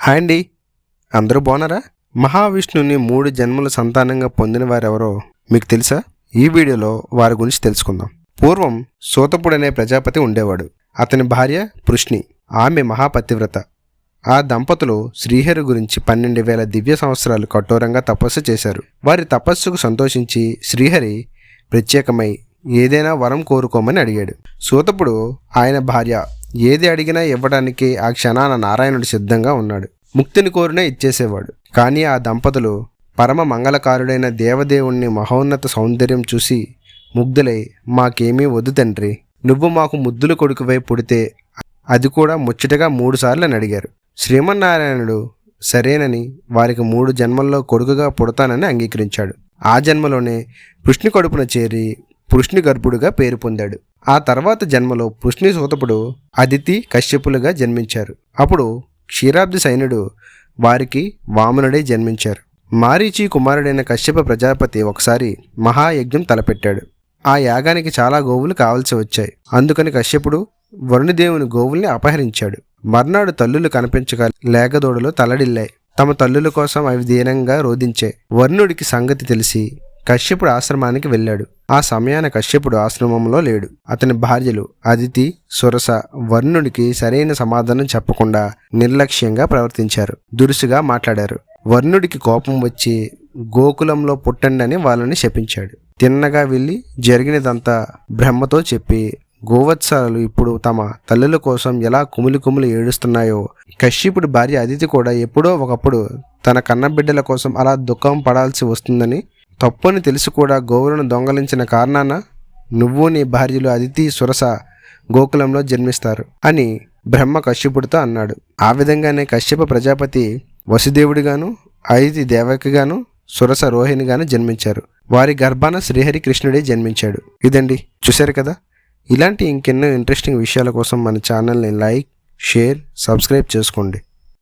Hi అండి. అందరూ బాగున్నారా? మహావిష్ణువుని మూడు జన్మల సంతానంగా పొందిన వారెవరో మీకు తెలుసా? ఈ వీడియోలో వారి గురించి తెలుసుకుందాం. పూర్వం సూతపుడనే అనే ప్రజాపతి ఉండేవాడు. అతని భార్య పృష్ణి ఆమె మహాపతివ్రత. ఆ దంపతులు శ్రీహరి గురించి పన్నెండు వేల దివ్య సంవత్సరాలు కఠోరంగా తపస్సు చేశారు. వారి తపస్సుకు సంతోషించి శ్రీహరి ప్రత్యేకమై ఏదైనా వరం కోరుకోమని అడిగాడు. సూతపుడు ఆయన భార్య ఏది అడిగినా ఇవ్వడానికి ఆ క్షణాన నారాయణుడు సిద్ధంగా ఉన్నాడు. ముక్తిని కోరినే ఇచ్చేసేవాడు. కానీ ఆ దంపతులు పరమ మంగళకారుడైన దేవదేవుణ్ణి మహోన్నత సౌందర్యం చూసి ముగ్ధులై మాకేమీ వద్దు తండ్రి. నువ్వు మాకు ముద్దుల కొడుకువై పుడితే అది కూడా ముచ్చటగా మూడుసార్లు అని అడిగారు. శ్రీమన్నారాయణుడు సరేనని వారికి మూడు జన్మల్లో కొడుకుగా పుడతానని అంగీకరించాడు. ఆ జన్మలోనే కృష్ణు కడుపున చేరి పృష్ణి గర్భుడుగా పేరు పొందాడు. ఆ తర్వాత జన్మలో పృష్ణి సూతపుడు అదితి కశ్యపులుగా జన్మించారు. అప్పుడు క్షీరాబ్ది సైనుడు వారికి వామనుడై జన్మించారు. మారీచి కుమారుడైన కశ్యప ప్రజాపతి ఒకసారి మహాయజ్ఞం తలపెట్టాడు. ఆ యాగానికి చాలా గోవులు కావలసి వచ్చాయి. అందుకని కశ్యపుడు వరుణదేవుని గోవుల్ని అపహరించాడు. మర్నాడు తల్లులు కనిపించక లేగదోడలో తలడిల్లాయి. తమ తల్లుల కోసం అవి దీనంగా రోధించాయి. వరుణుడికి సంగతి తెలిసి కశ్యపుడు ఆశ్రమానికి వెళ్ళాడు. ఆ సమయాన కశ్యపుడు ఆశ్రమంలో లేడు. అతని భార్యలు అదితి సురస వర్ణుడికి సరైన సమాధానం చెప్పకుండా నిర్లక్ష్యంగా ప్రవర్తించారు. దురుసుగా మాట్లాడారు. వర్ణుడికి కోపం వచ్చి గోకులంలో పుట్టండి అని వాళ్ళని శపించాడు. తిన్నగా వెళ్ళి జరిగినదంతా బ్రహ్మతో చెప్పి గోవత్సాలు ఇప్పుడు తమ తల్లుల కోసం ఎలా కుమిలి కుమిలి ఏడుస్తున్నాయో కశ్యపుడి భార్య అదితి కూడా ఎప్పుడో ఒకప్పుడు తన కన్నబిడ్డల కోసం అలా దుఃఖం పడాల్సి వస్తుందని తప్పని తెలిసి కూడా గోవులను దొంగలించిన కారణాన నువ్వు నీ భార్యలు అదితి సురస గోకులంలో జన్మిస్తారు అని బ్రహ్మ కశ్యపుడితో అన్నాడు. ఆ విధంగానే కశ్యప ప్రజాపతి వసుదేవుడిగాను అదితి దేవకిగాను సురస రోహిణిగాను జన్మించారు. వారి గర్భాన శ్రీహరి కృష్ణుడే జన్మించాడు. ఇదండి. చూశారు కదా? ఇలాంటి ఇంకెన్నో ఇంట్రెస్టింగ్ విషయాల కోసం మన ఛానల్ని లైక్ షేర్ సబ్స్క్రైబ్ చేసుకోండి.